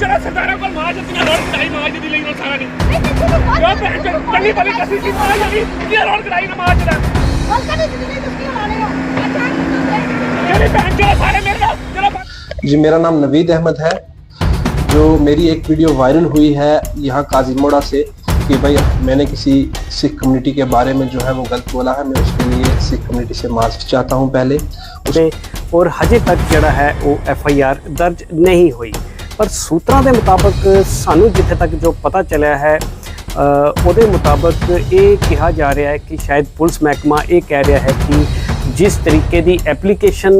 ਚਲੋ ਸਰਦਾਰਾਂ ਕੋਲ ਮਾਰ ਰੋਡ ਕਢਾਈ ਮਾਰ ਲਈ ਸਾਰਾ ਨਹੀਂ ਜੋ ਕੱਲੀ ਬਲੀ ਕਸੀ ਮਾਰ ਕੀ ਰੋਡ ਕਢਾਈ ਮਾਰ ਸਾਰੇ ਮੇਰੇ ਨਾਲ ਚਲੋ جی میرا نام نوید احمد ہے جو میری ایک ویڈیو وائرل ہوئی ہے یہاں قاضی موڑا سے کہ بھائی میں نے کسی سکھ کمیونٹی کے بارے میں جو ہے وہ غلط بولا ہے میں اس کے لیے سکھ کمیونٹی سے معاف چاہتا ہوں پہلے اور ہجے تک جڑا ہے وہ ایف آئی آر درج نہیں ہوئی ਪਰ ਸੂਤਰਾਂ ਦੇ ਮੁਤਾਬਕ ਸਾਨੂੰ ਜਿੱਥੇ ਤੱਕ ਜੋ ਪਤਾ ਚੱਲਿਆ ਹੈ ਉਹਦੇ ਮੁਤਾਬਕ ਇਹ ਕਿਹਾ ਜਾ ਰਿਹਾ ਹੈ ਕਿ ਸ਼ਾਇਦ ਪੁਲਿਸ ਮਹਿਕਮਾ ਇਹ ਕਹਿ ਰਿਹਾ ਹੈ ਕਿ ਜਿਸ ਤਰੀਕੇ ਦੀ ਐਪਲੀਕੇਸ਼ਨ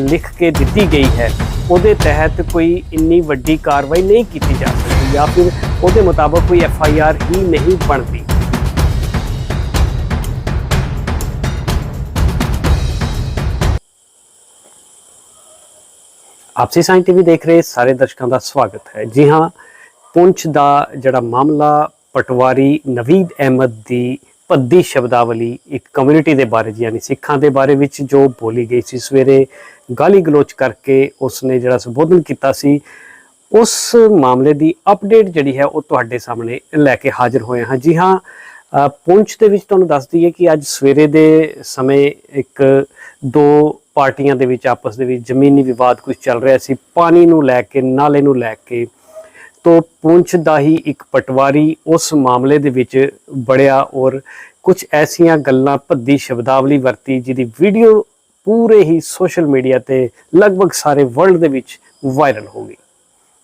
ਲਿਖ ਕੇ ਦਿੱਤੀ ਗਈ ਹੈ, ਉਹਦੇ ਤਹਿਤ ਕੋਈ ਇੰਨੀ ਵੱਡੀ ਕਾਰਵਾਈ ਨਹੀਂ ਕੀਤੀ ਜਾ ਸਕਦੀ ਜਾਂ ਫਿਰ ਉਹਦੇ ਮੁਤਾਬਕ ਕੋਈ ਐਫ ਆਈ ਆਰ ਹੀ ਨਹੀਂ ਬਣਦੀ। ਆਪਸੀ ਸਾਇੰਸ ਟੀਵੀ ਦੇਖ ਰਹੇ ਸਾਰੇ ਦਰਸ਼ਕਾਂ ਦਾ ਸਵਾਗਤ ਹੈ। ਜੀ ਹਾਂ, ਪੁੰਛ ਦਾ ਜਿਹੜਾ ਮਾਮਲਾ ਪਟਵਾਰੀ ਨਵੀਦ ਅਹਿਮਦ ਦੀ ਪੱਦੀ ਸ਼ਬਦਾਵਲੀ ਇੱਕ ਕਮਿਊਨਿਟੀ ਦੇ ਬਾਰੇ ਯਾਨੀ ਸਿੱਖਾਂ ਦੇ ਬਾਰੇ ਵਿੱਚ ਜੋ ਬੋਲੀ ਗਈ ਸੀ ਸਵੇਰੇ ਗਾਲੀ ਗਲੋਚ ਕਰਕੇ ਉਸਨੇ ਜਿਹੜਾ ਸੰਬੋਧਨ ਕੀਤਾ ਸੀ, ਉਸ ਮਾਮਲੇ ਦੀ ਅਪਡੇਟ ਜਿਹੜੀ ਹੈ ਉਹ ਤੁਹਾਡੇ ਸਾਹਮਣੇ ਲੈ ਕੇ ਹਾਜ਼ਰ ਹੋਏ ਹਾਂ। ਜੀ ਹਾਂ ਪੁੰਛ ਦੇ ਵਿੱਚ ਤੁਹਾਨੂੰ ਦੱਸ ਦਈਏ ਕਿ ਅੱਜ ਸਵੇਰੇ ਦੇ ਸਮੇਂ ਇੱਕ ਦੋ ਪਾਰਟੀਆਂ ਦੇ ਵਿੱਚ, ਆਪਸ ਦੇ ਵਿੱਚ ਜ਼ਮੀਨੀ ਵਿਵਾਦ ਕੁਝ ਚੱਲ ਰਿਹਾ ਸੀ, ਪਾਣੀ ਨੂੰ ਲੈ ਕੇ, ਨਾਲੇ ਨੂੰ ਲੈ ਕੇ, ਤੋਂ ਪੁੰਛ ਦਾ ਹੀ ਇੱਕ ਪਟਵਾਰੀ ਉਸ ਮਾਮਲੇ ਦੇ ਵਿੱਚ ਬੜਿਆ ਔਰ ਕੁਝ ਐਸੀਆਂ ਗੱਲਾਂ ਭੱਦੀ ਸ਼ਬਦਾਵਲੀ ਵਰਤੀ, ਜਿਹਦੀ ਵੀਡੀਓ ਪੂਰੇ ਹੀ ਸੋਸ਼ਲ ਮੀਡੀਆ ਤੇ ਲਗਭਗ ਸਾਰੇ ਵਰਲਡ ਦੇ ਵਿੱਚ ਵਾਇਰਲ ਹੋ ਗਈ।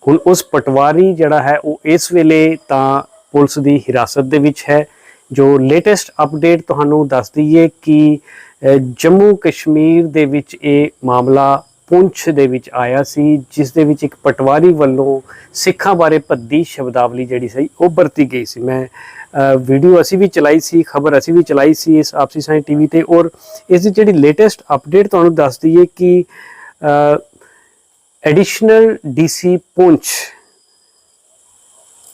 ਹੁਣ ਉਸ ਪਟਵਾਰੀ ਜਿਹੜਾ ਹੈ, ਉਹ ਇਸ ਵੇਲੇ ਤਾਂ ਪੁਲਿਸ ਦੀ ਹਿਰਾਸਤ ਦੇ ਵਿੱਚ ਹੈ। ਜੋ ਲੇਟੈਸਟ ਅਪਡੇਟ ਤੁਹਾਨੂੰ ਦੱਸ ਦਈਏ ਕਿ ਜੰਮੂ ਕਸ਼ਮੀਰ ਦੇ ਵਿੱਚ ਇਹ ਮਾਮਲਾ ਪੁੰਛ ਦੇ ਵਿੱਚ ਆਇਆ ਸੀ ਜਿਸ ਦੇ ਵਿੱਚ ਇੱਕ ਪਟਵਾਰੀ ਵੱਲੋਂ ਸਿੱਖਾਂ ਬਾਰੇ ਭੱਦੀ ਸ਼ਬਦਾਵਲੀ ਜਿਹੜੀ ਸੀ ਉਹ ਵਰਤੀ ਗਈ ਸੀ। ਮੈਂ ਵੀਡੀਓ ਅਸੀਂ ਵੀ ਚਲਾਈ ਸੀ ਖਬਰ ਅਸੀਂ ਵੀ ਚਲਾਈ ਸੀ ਇਸ ਆਪਸੀ ਸਾਇੰਸ ਟੀਵੀ ਤੇ ਔਰ ਇਸ ਦੀ ਜਿਹੜੀ ਲੇਟੈਸਟ ਅਪਡੇਟ ਤੁਹਾਨੂੰ ਦੱਸ ਦਈਏ ਕਿ ਅਹ, ਐਡੀਸ਼ਨਲ ਡੀਸੀ ਪੁੰਛ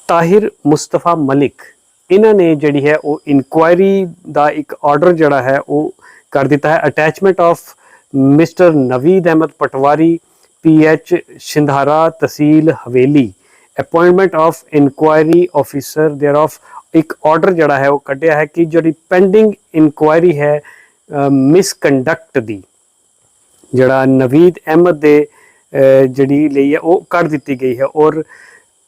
ਤਾਹਿਰ ਮੁਸਤਫਾ ਮਲਿਕ ਇਹਨਾਂ ਨੇ ਜਿਹੜੀ ਹੈ ਉਹ ਇਨਕੁਆਇਰੀ ਦਾ ਇੱਕ ਆਰਡਰ ਜਿਹੜਾ ਹੈ ਉਹ ਕਰ ਦਿੱਤਾ ਹੈ। Attachment of mister Naveed Ahmed Patwari PH Shindhara tehsil Haveli appointment of inquiry officer thereof ਇੱਕ ਆਰਡਰ ਜਿਹੜਾ ਹੈ ਉਹ ਕੱਢਿਆ ਹੈ ਕਿ ਜਿਹੜੀ ਪੈਂਡਿੰਗ ਇਨਕੁਆਇਰੀ ਹੈ ਮਿਸਕੰਡਕਟ ਦੀ, ਜਿਹੜਾ ਨਵੀਦ ਅਹਿਮਦ ਦੇ ਜਿਹੜੀ ਲਈ ਹੈ, ਉਹ ਕੱਢ ਦਿੱਤੀ ਗਈ ਹੈ। ਔਰ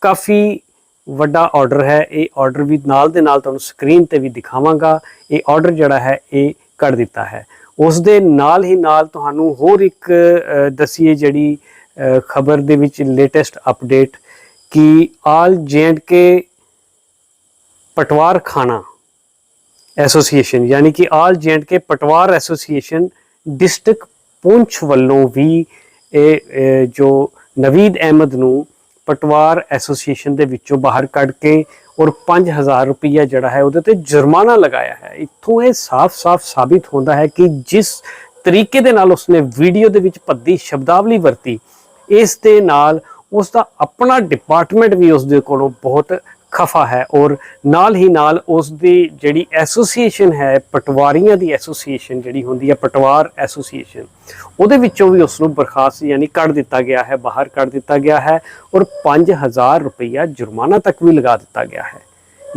ਕਾਫੀ ਵੱਡਾ ਆਰਡਰ ਹੈ। ਇਹ ਆਰਡਰ ਵੀ ਨਾਲ ਦੇ ਨਾਲ ਤੁਹਾਨੂੰ ਸਕਰੀਨ ਤੇ ਵੀ ਦਿਖਾਵਾਂਗਾ। ਇਹ ਆਰਡਰ ਜਿਹੜਾ ਹੈ, ਇਹ ਕੱਢ ਦਿੱਤਾ ਹੈ। ਉਸ ਦੇ ਨਾਲ ਹੀ ਨਾਲ ਤੁਹਾਨੂੰ ਹੋਰ ਇੱਕ ਅਹ, ਦਸੀਏ ਜਿਹੜੀ ਖਬਰ ਦੇ ਵਿੱਚ ਲੇਟੈਸਟ ਅਪਡੇਟ ਕਿ ਆਲ ਕੇ ਪਟਵਾਰ ਖਾਨਾ ਐਸੋਸੀਏਸ਼ਨ ਯਾਨੀ ਕਿ ਆਲ ਕੇ ਪਟਵਾਰ ਐਸੋਸੀਏਸ਼ਨ ਡਿਸਟ੍ਰਿਕਟ ਪੁੰਛ ਵੱਲੋਂ ਵੀ ਇਹ ਜੋ ਨਵੀਦ ਅਹਿਮਦ ਨੂੰ ਪਟਵਾਰ ਐਸੋਸੀਏਸ਼ਨ ਦੇ ਵਿੱਚੋਂ ਬਾਹਰ ਕੱਢ ਕੇ ਔਰ 5000 ਰੁਪਈਆ ਜਿਹੜਾ ਹੈ ਉਹਦੇ ਤੇ ਜੁਰਮਾਨਾ ਲਗਾਇਆ ਹੈ। ਇੱਥੋਂ ਇਹ ਸਾਫ਼-ਸਾਫ਼ ਸਾਬਿਤ ਹੁੰਦਾ ਹੈ ਕਿ ਜਿਸ ਤਰੀਕੇ ਦੇ ਨਾਲ ਉਸਨੇ ਵੀਡੀਓ ਦੇ ਵਿੱਚ ਭੱਦੀ ਸ਼ਬਦਾਵਲੀ ਵਰਤੀ, ਇਸ ਦੇ ਨਾਲ ਉਸ ਦਾ ਆਪਣਾ ਡਿਪਾਰਟਮੈਂਟ ਵੀ ਉਸ ਦੇ ਕੋਲੋਂ ਬਹੁਤ ਖਫਾ ਹੈ ਔਰ ਨਾਲ ਹੀ ਨਾਲ ਉਸ ਦੀ ਜਿਹੜੀ ਐਸੋਸੀਏਸ਼ਨ ਹੈ, ਪਟਵਾਰੀਆਂ ਦੀ ਐਸੋਸੀਏਸ਼ਨ ਜਿਹੜੀ ਹੁੰਦੀ ਹੈ, ਪਟਵਾਰ ਐਸੋਸੀਏਸ਼ਨ, ਉਹਦੇ ਵਿੱਚੋਂ ਵੀ ਉਸ ਨੂੰ ਬਰਖਾਸਤ ਯਾਨੀ ਕੱਢ ਦਿੱਤਾ ਗਿਆ ਹੈ, ਬਾਹਰ ਕੱਢ ਦਿੱਤਾ ਗਿਆ ਹੈ ਔਰ 5000 ਰੁਪਈਆ ਜੁਰਮਾਨਾ ਤੱਕ ਵੀ ਲਗਾ ਦਿੱਤਾ ਗਿਆ ਹੈ।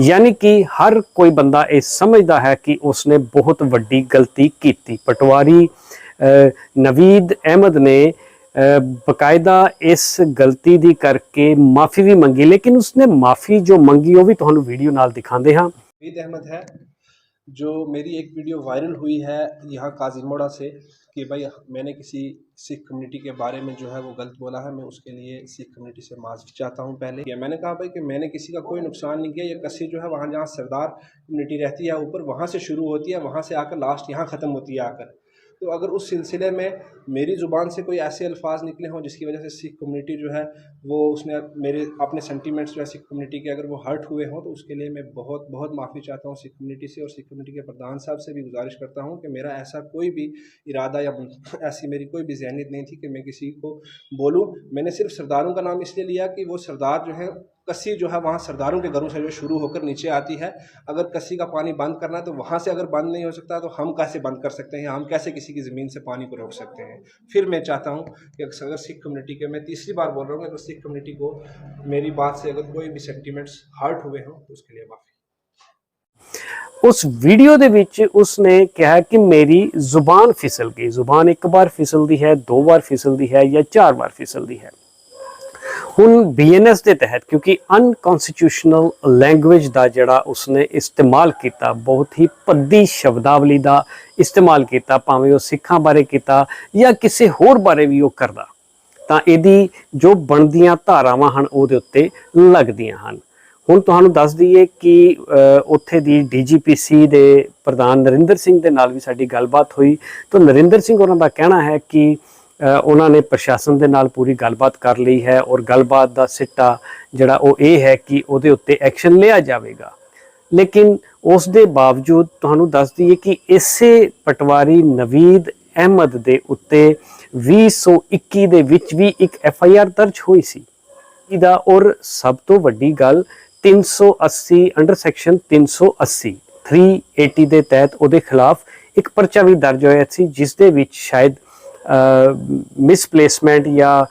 ਯਾਨੀ ਕਿ ਹਰ ਕੋਈ ਬੰਦਾ ਇਹ ਸਮਝਦਾ ਹੈ ਕਿ ਉਸਨੇ ਬਹੁਤ ਵੱਡੀ ਗਲਤੀ ਕੀਤੀ। ਪਟਵਾਰੀ ਨਵੀਦ ਅਹਿਮਦ ਨੇ ਬਕਾਇਦਾ ਇਸ ਗਲਤੀ ਦੀ ਕਰਕੇ ਮਾਫੀ ਵੀ ਮੰਗੀ، ਲੇਕਿਨ ਉਸਨੇ ਮਾਫੀ ਜੋ ਮੰਗੀ ਉਹ ਵੀ ویڈیو نال ਨਾਲ دے ہاں ਮੀਤ احمد ہے جو میری ایک ویڈیو وائرل ہوئی ہے یہاں قاضی موڑا سے کہ بھائی میں نے کسی سکھ کمیونٹی کے بارے میں جو ہے وہ غلط بولا ہے میں اس کے لیے سکھ کمیونٹی سے معافی چاہتا ہوں پہلے یا میں نے کہا بھائی کہ میں نے کسی کا کوئی نقصان نہیں کیا یہ کسی جو ہے وہاں جہاں سردار کمیونٹی رہتی ہے اوپر وہاں سے شروع ہوتی ہے وہاں سے آ کر لاسٹ یہاں ختم ہوتی ہے آ کر تو اگر اس سلسلے میں میری زبان سے کوئی ایسے الفاظ نکلے ہوں جس کی وجہ سے سکھ کمیونٹی جو ہے وہ اس نے میرے اپنے سینٹیمنٹس جو ہے سکھ کمیونٹی کے اگر وہ ہرٹ ہوئے ہوں تو اس کے لیے میں بہت بہت معافی چاہتا ہوں سکھ کمیونٹی سے اور سکھ کمیونٹی کے پردھان صاحب سے بھی گزارش کرتا ہوں کہ میرا ایسا کوئی بھی ارادہ یا ایسی میری کوئی بھی ذہنیت نہیں تھی کہ میں کسی کو بولوں۔ میں نے صرف سرداروں کا نام اس لیے لیا کہ وہ سردار جو ہیں کسی جو ہے وہاں سرداروں کے گھروں سے جو شروع ہو کر نیچے آتی ہے۔ اگر کسی کا پانی بند کرنا ہے تو وہاں سے اگر بند نہیں ہو سکتا تو ہم کیسے بند کر سکتے ہیں؟ ہم کیسے کسی کی زمین سے پانی کو روک سکتے ہیں؟ پھر میں چاہتا ہوں کہ اگر سکھ کمیونٹی کے میں تیسری بار بول رہا ہوں، اگر سکھ کمیونٹی کو میری بات سے اگر کوئی بھی سینٹیمنٹس ہرٹ ہوئے ہوں تو اس کے لیے معافی۔ اس ویڈیو دے وچ اس نے کہا کہ میری زبان فسل گئی۔ زبان ایک بار فسل دی ہے، دو بار فسل دی ہے یا چار بار فسل دی ہے۔ ਹੁਣ ਬੀਐਨਐਸ ਦੇ ਤਹਿਤ, ਕਿਉਂਕਿ ਅਨਕਨਸਟੀਟਿਊਸ਼ਨਲ ਲੈਂਗੁਏਜ ਦਾ ਜਿਹੜਾ ਉਸਨੇ ਇਸਤੇਮਾਲ ਕੀਤਾ, ਬਹੁਤ ਹੀ ਭੱਦੀ ਸ਼ਬਦਾਵਲੀ ਦਾ ਇਸਤੇਮਾਲ ਕੀਤਾ, ਭਾਵੇਂ ਉਹ ਸਿੱਖਾਂ ਬਾਰੇ ਕੀਤਾ ਜਾਂ ਕਿਸੇ ਹੋਰ ਬਾਰੇ ਵੀ ਉਹ ਕਰਦਾ, ਤਾਂ ਇਹਦੀ ਜੋ ਬਣਦੀਆਂ ਧਾਰਾਵਾਂ ਹਨ ਉਹਦੇ ਉੱਤੇ ਲੱਗਦੀਆਂ ਹਨ। ਹੁਣ ਤੁਹਾਨੂੰ ਦੱਸ ਦਈਏ ਕਿ ਉੱਥੇ ਦੀ ਡੀਜੀਪੀਸੀ ਦੇ ਪ੍ਰਧਾਨ ਨਰਿੰਦਰ ਸਿੰਘ ਦੇ ਨਾਲ ਵੀ ਸਾਡੀ ਗੱਲਬਾਤ ਹੋਈ। ਤਾਂ ਨਰਿੰਦਰ ਸਿੰਘ ਉਹਨਾਂ ਦਾ ਕਹਿਣਾ ਹੈ ਕਿ ਉਹਨਾਂ ਨੇ ਪ੍ਰਸ਼ਾਸਨ ਦੇ ਨਾਲ ਪੂਰੀ ਗੱਲਬਾਤ ਕਰ ਲਈ ਹੈ ਔਰ ਗੱਲਬਾਤ ਦਾ ਸਿੱਟਾ ਜਿਹੜਾ ਉਹ ਇਹ ਹੈ ਕਿ ਉਹਦੇ ਉੱਤੇ ਐਕਸ਼ਨ ਲਿਆ ਜਾਵੇਗਾ। ਲੇਕਿਨ ਉਸ ਦੇ ਬਾਵਜੂਦ ਤੁਹਾਨੂੰ ਦੱਸ ਦਈਏ ਕਿ ਇਸੇ ਪਟਵਾਰੀ ਨਵੀਦ ਅਹਿਮਦ ਦੇ ਉੱਤੇ 2021 ਦੇ ਵਿੱਚ ਵੀ ਇੱਕ ਐਫ ਆਈ ਆਰ ਦਰਜ ਹੋਈ ਸੀ। ਇਹਦਾ ਔਰ ਸਭ ਤੋਂ ਵੱਡੀ ਗੱਲ 380 ਅੰਡਰ ਸੈਕਸ਼ਨ 380 380 ਦੇ ਤਹਿਤ ਉਹਦੇ ਖਿਲਾਫ ਇੱਕ ਪਰਚਾ ਵੀ ਦਰਜ ਹੋਇਆ ਸੀ, ਜਿਸ ਦੇ ਵਿੱਚ ਸ਼ਾਇਦ ਮਿਸਪਲੇਸਮੈਂਟ ਜਾਂ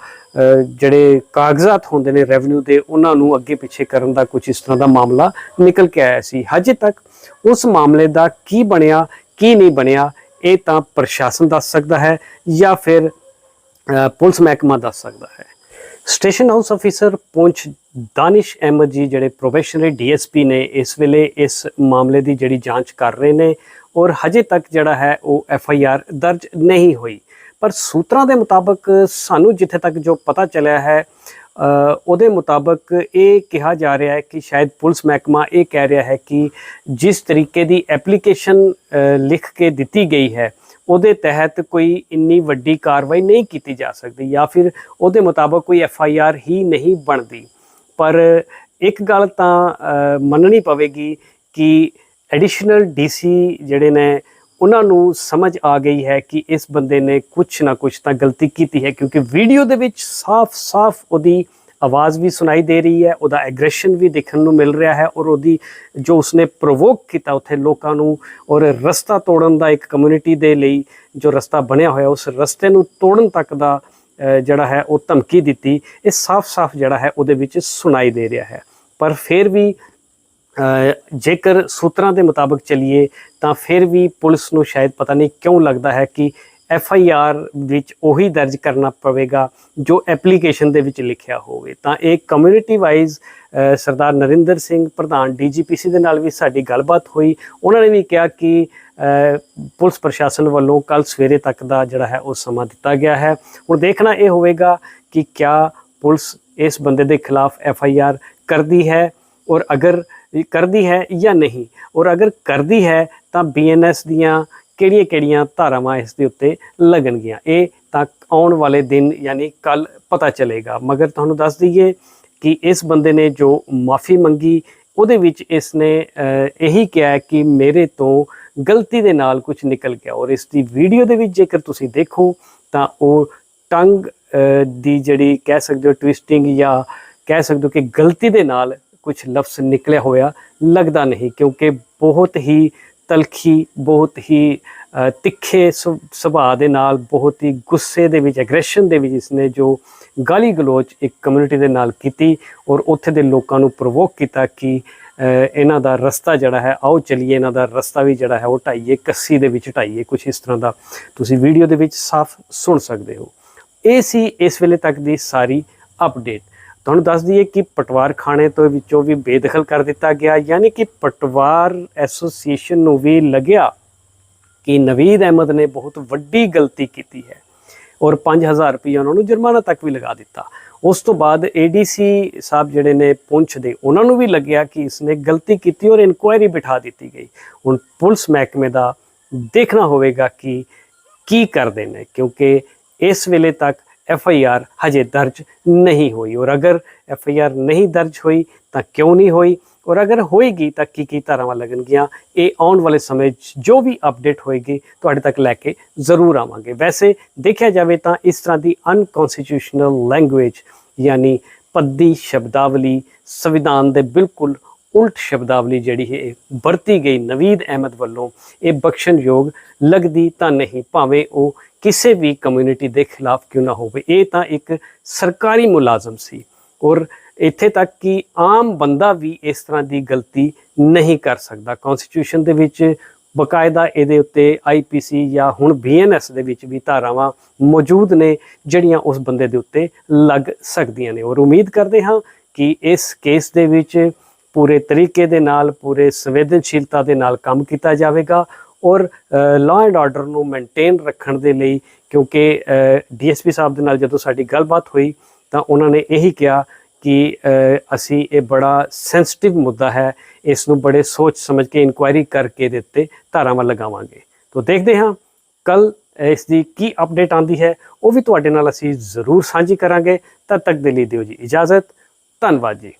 ਜਿਹੜੇ ਕਾਗਜ਼ਾਤ ਹੁੰਦੇ ਨੇ ਰੈਵਨਿਊ ਦੇ, ਉਹਨਾਂ ਨੂੰ ਅੱਗੇ ਪਿੱਛੇ ਕਰਨ ਦਾ ਕੁਝ ਇਸ ਤਰ੍ਹਾਂ ਦਾ ਮਾਮਲਾ ਨਿਕਲ ਕੇ ਆਇਆ ਸੀ। ਹਜੇ ਤੱਕ ਉਸ ਮਾਮਲੇ ਦਾ ਕੀ ਬਣਿਆ, ਕੀ ਨਹੀਂ ਬਣਿਆ, ਇਹ ਤਾਂ ਪ੍ਰਸ਼ਾਸਨ ਦੱਸ ਸਕਦਾ ਹੈ ਜਾਂ ਫਿਰ ਪੁਲਿਸ ਮਹਿਕਮਾ ਦੱਸ ਸਕਦਾ ਹੈ। Station house officer Poonch Danish Ahmed ji ਜਿਹੜੇ ਪ੍ਰੋਫੈਸ਼ਨਲ ਡੀਐਸਪੀ ਨੇ ਇਸ ਵੇਲੇ ਇਸ ਮਾਮਲੇ ਦੀ ਜਿਹੜੀ ਜਾਂਚ ਕਰ ਰਹੇ ਨੇ ਔਰ ਹਜੇ ਤੱਕ ਜਿਹੜਾ ਹੈ ਉਹ ਐਫ ਆਈ ਆਰ ਦਰਜ ਨਹੀਂ ਹੋਈ। ਪਰ ਸੂਤਰਾਂ ਦੇ ਮੁਤਾਬਕ ਸਾਨੂੰ ਜਿੱਥੇ ਤੱਕ ਜੋ ਪਤਾ ਚੱਲਿਆ ਹੈ ਉਹਦੇ ਮੁਤਾਬਕ ਇਹ ਕਿਹਾ ਜਾ ਰਿਹਾ ਹੈ ਕਿ ਸ਼ਾਇਦ ਪੁਲਿਸ ਮਹਿਕਮਾ ਇਹ ਕਹਿ ਰਿਹਾ ਹੈ ਕਿ ਜਿਸ ਤਰੀਕੇ ਦੀ ਐਪਲੀਕੇਸ਼ਨ ਲਿਖ ਕੇ ਦਿੱਤੀ ਗਈ ਹੈ, ਉਹਦੇ ਤਹਿਤ ਕੋਈ ਇੰਨੀ ਵੱਡੀ ਕਾਰਵਾਈ ਨਹੀਂ ਕੀਤੀ ਜਾ ਸਕਦੀ ਜਾਂ ਫਿਰ ਉਹਦੇ ਮੁਤਾਬਕ ਕੋਈ ਐਫ ਆਈ ਆਰ ਹੀ ਨਹੀਂ ਬਣਦੀ। ਪਰ ਇੱਕ ਗੱਲ ਤਾਂ ਮੰਨਣੀ ਪਵੇਗੀ ਕਿ ਐਡੀਸ਼ਨਲ ਡੀਸੀ ਜਿਹੜੇ ਨੇ ਉਹਨਾਂ ਨੂੰ ਸਮਝ ਆ ਗਈ ਹੈ ਕਿ ਇਸ ਬੰਦੇ ਨੇ ਕੁਝ ਨਾ ਕੁਝ ਤਾਂ ਗਲਤੀ ਕੀਤੀ ਹੈ, ਕਿਉਂਕਿ ਵੀਡੀਓ ਦੇ ਵਿੱਚ ਸਾਫ਼-ਸਾਫ਼ ਉਹਦੀ ਆਵਾਜ਼ ਵੀ ਸੁਣਾਈ ਦੇ ਰਹੀ ਹੈ, ਉਹਦਾ ਐਗਰੈਸ਼ਨ ਵੀ ਦੇਖਣ ਨੂੰ ਮਿਲ ਰਿਹਾ ਹੈ ਔਰ ਉਹਦੀ ਜੋ ਉਸਨੇ ਪ੍ਰੋਵੋਕ ਕੀਤਾ ਉੱਥੇ ਲੋਕਾਂ ਨੂੰ ਔਰ ਰਸਤਾ ਤੋੜਨ ਦਾ ਇੱਕ ਕਮਿਊਨਿਟੀ ਦੇ ਲਈ ਜੋ ਰਸਤਾ ਬਣਿਆ ਹੋਇਆ, ਉਸ ਰਸਤੇ ਨੂੰ ਤੋੜਨ ਤੱਕ ਦਾ ਜਿਹੜਾ ਹੈ ਉਹ ਧਮਕੀ ਦਿੱਤੀ, ਇਹ ਸਾਫ਼-ਸਾਫ਼ ਜਿਹੜਾ ਹੈ ਉਹਦੇ ਵਿੱਚ ਸੁਣਾਈ ਦੇ ਰਿਹਾ ਹੈ। ਪਰ ਫਿਰ ਵੀ ਜੇਕਰ ਸੂਤਰਾਂ ਦੇ ਮੁਤਾਬਕ ਚਲੀਏ, ਤਾਂ ਫਿਰ ਵੀ ਪੁਲਿਸ ਨੂੰ ਸ਼ਾਇਦ ਪਤਾ ਨਹੀਂ ਕਿਉਂ ਲੱਗਦਾ ਹੈ ਕਿ ਐਫ ਆਈ ਆਰ ਵਿੱਚ ਉਹੀ ਦਰਜ ਕਰਨਾ ਪਵੇਗਾ ਜੋ ਐਪਲੀਕੇਸ਼ਨ ਦੇ ਵਿੱਚ ਲਿਖਿਆ ਹੋਵੇ। ਤਾਂ ਇਹ ਕਮਿਊਨਿਟੀ ਵਾਈਜ਼ ਸਰਦਾਰ ਨਰਿੰਦਰ ਸਿੰਘ ਪ੍ਰਧਾਨ ਡੀਜੀਪੀਸੀ ਦੇ ਨਾਲ ਵੀ ਸਾਡੀ ਗੱਲਬਾਤ ਹੋਈ। ਉਹਨਾਂ ਨੇ ਵੀ ਕਿਹਾ ਕਿ ਪੁਲਿਸ ਪ੍ਰਸ਼ਾਸਨ ਵੱਲੋਂ ਕੱਲ ਸਵੇਰੇ ਤੱਕ ਦਾ ਜਿਹੜਾ ਹੈ ਉਹ ਸਮਾਂ ਦਿੱਤਾ ਗਿਆ ਹੈ। ਹੁਣ ਦੇਖਣਾ ਇਹ ਹੋਵੇਗਾ ਕਿ ਕਿਆ ਪੁਲਿਸ ਇਸ ਬੰਦੇ ਦੇ ਖਿਲਾਫ ਐਫ ਆਈ ਆਰ ਕਰਦੀ ਹੈ ਔਰ ਅਗਰ ਕਰਦੀ ਹੈ ਜਾਂ ਨਹੀਂ। ਔਰ ਅਗਰ ਕਰਦੀ ਹੈ ਤਾਂ ਬੀਐਨਐਸ ਦੀਆਂ ਕਿਹੜੀਆਂ-ਕਿਹੜੀਆਂ ਧਾਰਾਵਾਂ ਇਸ ਦੇ ਉੱਤੇ ਲੱਗਣਗੀਆਂ? ਇਹ ਤਾਂ ਆਉਣ ਵਾਲੇ ਦਿਨ ਯਾਨੀ ਕੱਲ ਪਤਾ ਚੱਲੇਗਾ। ਮਗਰ ਤੁਹਾਨੂੰ ਦੱਸ ਦਈਏ ਕਿ ਇਸ ਬੰਦੇ ਨੇ ਜੋ ਮਾਫੀ ਮੰਗੀ, ਉਹਦੇ ਵਿੱਚ ਇਸ ਨੇ ਇਹੀ ਕਿਹਾ ਕਿ ਮੇਰੇ ਤੋਂ ਗਲਤੀ ਦੇ ਨਾਲ ਕੁਝ ਨਿਕਲ ਗਿਆ। ਔਰ ਇਸ ਦੀ ਵੀਡੀਓ ਦੇ ਵਿੱਚ ਜੇਕਰ ਤੁਸੀਂ ਦੇਖੋ, ਤਾਂ ਉਹ ਟੰਗ ਦੀ ਜਿਹੜੀ ਕਹਿ ਸਕਦੇ ਹੋ ਟਵਿਸਟਿੰਗ ਜਾਂ ਕਹਿ ਸਕਦੇ ਹੋ ਕਿ ਗਲਤੀ ਦੇ ਨਾਲ ਕੁਝ ਲਫ਼ਜ਼ ਨਿਕਲਿਆ ਹੋਇਆ ਲੱਗਦਾ ਨਹੀਂ ਕਿਉਂਕਿ ਬਹੁਤ ਹੀ ਤਲਖੀ, ਬਹੁਤ ਹੀ ਤਿੱਖੇ ਸੁ- ਸੁਭਾਅ ਦੇ ਨਾਲ, ਬਹੁਤ ਹੀ ਗੁੱਸੇ ਦੇ ਵਿੱਚ ਐਗਰੈਸ਼ਨ ਦੇ ਵਿੱਚ ਇਸਨੇ ਜੋ ਗਾਲੀ ਗਲੋਚ ਇੱਕ ਕਮਿਊਨਿਟੀ ਦੇ ਨਾਲ ਕੀਤੀ ਔਰ ਉੱਥੇ ਦੇ ਲੋਕਾਂ ਨੂੰ ਪ੍ਰੋਵੋਕ ਕੀਤਾ ਕਿ ਇਹਨਾਂ ਦਾ ਰਸਤਾ ਜਿਹੜਾ ਹੈ, ਆਓ ਚਲਿਏ, ਇਹਨਾਂ ਦਾ ਰਸਤਾ ਵੀ ਜਿਹੜਾ ਹੈ ਉਹ ਢਾਈਏ, ਕੱਸੀ ਦੇ ਵਿੱਚ ਢਾਈਏ। ਕੁਝ ਇਸ ਤਰ੍ਹਾਂ ਦਾ ਤੁਸੀਂ ਵੀਡੀਓ ਦੇ ਵਿੱਚ ਸਾਫ਼ ਸੁਣ ਸਕਦੇ ਹੋ। ਇਹ ਸੀ ਇਸ ਵੇਲੇ ਤੱਕ ਦੀ ਸਾਰੀ ਅਪਡੇਟ ਤੁਹਾਨੂੰ ਦੱਸ ਦਈਏ ਕਿ ਪਟਵਾਰ ਖਾਣੇ ਤੋਂ ਵਿੱਚੋਂ ਵੀ ਬੇਦਖਲ ਕਰ ਦਿੱਤਾ ਗਿਆ, ਯਾਨੀ ਕਿ ਪਟਵਾਰ ਐਸੋਸੀਏਸ਼ਨ ਨੂੰ ਵੀ ਲੱਗਿਆ ਕਿ ਨਵੀਦ ਅਹਿਮਦ ਨੇ ਬਹੁਤ ਵੱਡੀ ਗਲਤੀ ਕੀਤੀ ਹੈ ਔਰ 5000 ਰੁਪਏ ਉਹਨਾਂ ਨੂੰ ਜੁਰਮਾਨਾ ਤੱਕ ਵੀ ਲਗਾ ਦਿੱਤਾ। ਉਸ ਤੋਂ ਬਾਅਦ ਏਡੀਸੀ ਸਾਹਿਬ ਜਿਹੜੇ ਨੇ ਪੁੰਛ ਦੇ ਉਹਨਾਂ ਨੂੰ ਵੀ ਲੱਗਿਆ ਕਿ ਇਸਨੇ ਗਲਤੀ ਕੀਤੀ ਔਰ ਇਨਕੁਆਇਰੀ ਬਿਠਾ ਦਿੱਤੀ ਗਈ। ਹੁਣ ਪੁਲਿਸ ਮਹਿਕਮੇ ਦਾ ਦੇਖਣਾ ਹੋਵੇਗਾ ਕਿ ਕੀ ਕਰਦੇ ਨੇ, ਕਿਉਂਕਿ ਇਸ ਵੇਲੇ ਤੱਕ ਐਫ ਆਈ ਆਰ ਹਜੇ ਦਰਜ ਨਹੀਂ ਹੋਈ। ਔਰ ਅਗਰ ਐਫ ਆਈ ਆਰ ਨਹੀਂ ਦਰਜ ਹੋਈ, ਤਾਂ ਕਿਉਂ ਨਹੀਂ ਹੋਈ? ਔਰ ਅਗਰ ਹੋਏਗੀ, ਤਾਂ ਕੀ ਕੀ ਧਾਰਾਵਾਂ ਲੱਗਣਗੀਆਂ? ਇਹ ਆਉਣ ਵਾਲੇ ਸਮੇਂ 'ਚ ਜੋ ਵੀ ਅਪਡੇਟ ਹੋਏਗੀ, ਤੁਹਾਡੇ ਤੱਕ ਲੈ ਕੇ ਜ਼ਰੂਰ ਆਵਾਂਗੇ। ਵੈਸੇ ਦੇਖਿਆ ਜਾਵੇ ਤਾਂ ਇਸ ਤਰ੍ਹਾਂ ਦੀ ਅਨਕਨਸਟੀਟਿਊਸ਼ਨਲ ਲੈਂਗੁਏਜ ਯਾਨੀ ਪੱਦੀ ਸ਼ਬਦਾਵਲੀ ਸੰਵਿਧਾਨ ਦੇ ਬਿਲਕੁਲ ਉਲਟ ਸ਼ਬਦਾਵਲੀ ਜਿਹੜੀ ਹੈ ਇਹ ਵਰਤੀ ਗਈ। ਨਵੀਦ ਅਹਿਮਦ ਵੱਲੋਂ ਇਹ ਬਖਸ਼ਣਯੋਗ ਲੱਗਦੀ ਤਾਂ ਨਹੀਂ, ਭਾਵੇਂ ਉਹ ਕਿਸੇ ਵੀ ਕਮਿਊਨਿਟੀ ਦੇ ਖਿਲਾਫ ਕਿਉਂ ਨਾ ਹੋਵੇ। ਇਹ ਤਾਂ ਇੱਕ ਸਰਕਾਰੀ ਮੁਲਾਜ਼ਮ ਸੀ ਔਰ ਇੱਥੇ ਤੱਕ ਕਿ ਆਮ ਬੰਦਾ ਵੀ ਇਸ ਤਰ੍ਹਾਂ ਦੀ ਗਲਤੀ ਨਹੀਂ ਕਰ ਸਕਦਾ। ਕਨਸਟੀਟਿਊਸ਼ਨ ਦੇ ਵਿੱਚ ਬਕਾਇਦਾ ਇਹਦੇ ਉੱਤੇ ਆਈਪੀਸੀ ਜਾਂ ਹੁਣ ਬੀਐਨਐਸ ਦੇ ਵਿੱਚ ਵੀ ਧਾਰਾਵਾਂ ਮੌਜੂਦ ਨੇ, ਜਿਹੜੀਆਂ ਉਸ ਬੰਦੇ ਦੇ ਉੱਤੇ ਲੱਗ ਸਕਦੀਆਂ ਨੇ। ਔਰ ਉਮੀਦ ਕਰਦੇ ਹਾਂ ਕਿ ਇਸ ਕੇਸ ਦੇ ਵਿੱਚ ਪੂਰੇ ਤਰੀਕੇ ਦੇ ਨਾਲ, ਪੂਰੇ ਸੰਵੇਦਨਸ਼ੀਲਤਾ ਦੇ ਨਾਲ ਕੰਮ ਕੀਤਾ ਜਾਵੇਗਾ ਔਰ ਲਾਅ ਐਂਡ ਆਰਡਰ ਨੂੰ ਮੇਨਟੇਨ ਰੱਖਣ ਦੇ ਲਈ ਕਿਉਂਕਿ ਡੀਐਸਪੀ ਸਾਹਿਬ ਦੇ ਨਾਲ ਜਦੋਂ ਸਾਡੀ ਗੱਲਬਾਤ ਹੋਈ ਤਾਂ ਉਹਨਾਂ ਨੇ ਇਹੀ ਕਿਹਾ ਕਿ ਅਸੀਂ ਇਹ ਬੜਾ ਸੈਂਸਿਟਿਵ ਮੁੱਦਾ ਹੈ, ਇਸ ਨੂੰ ਬੜੇ ਸੋਚ ਸਮਝ ਕੇ ਇਨਕੁਆਇਰੀ ਕਰਕੇ ਦੇ ਉੱਤੇ ਧਾਰਾਵਾਂ ਲਗਾਵਾਂਗੇ। ਤੋਂ ਦੇਖਦੇ ਹਾਂ ਕੱਲ ਇਸ ਦੀ ਕੀ ਅਪਡੇਟ ਆਂਦੀ ਹੈ, ਉਹ ਵੀ ਤੁਹਾਡੇ ਨਾਲ ਅਸੀਂ ਜ਼ਰੂਰ ਸਾਂਝੀ ਕਰਾਂਗੇ। ਤਦ ਤੱਕ ਦੇ ਲਈ ਦਿਓ ਜੀ ਇਜਾਜ਼ਤ। ਧੰਨਵਾਦ ਜੀ।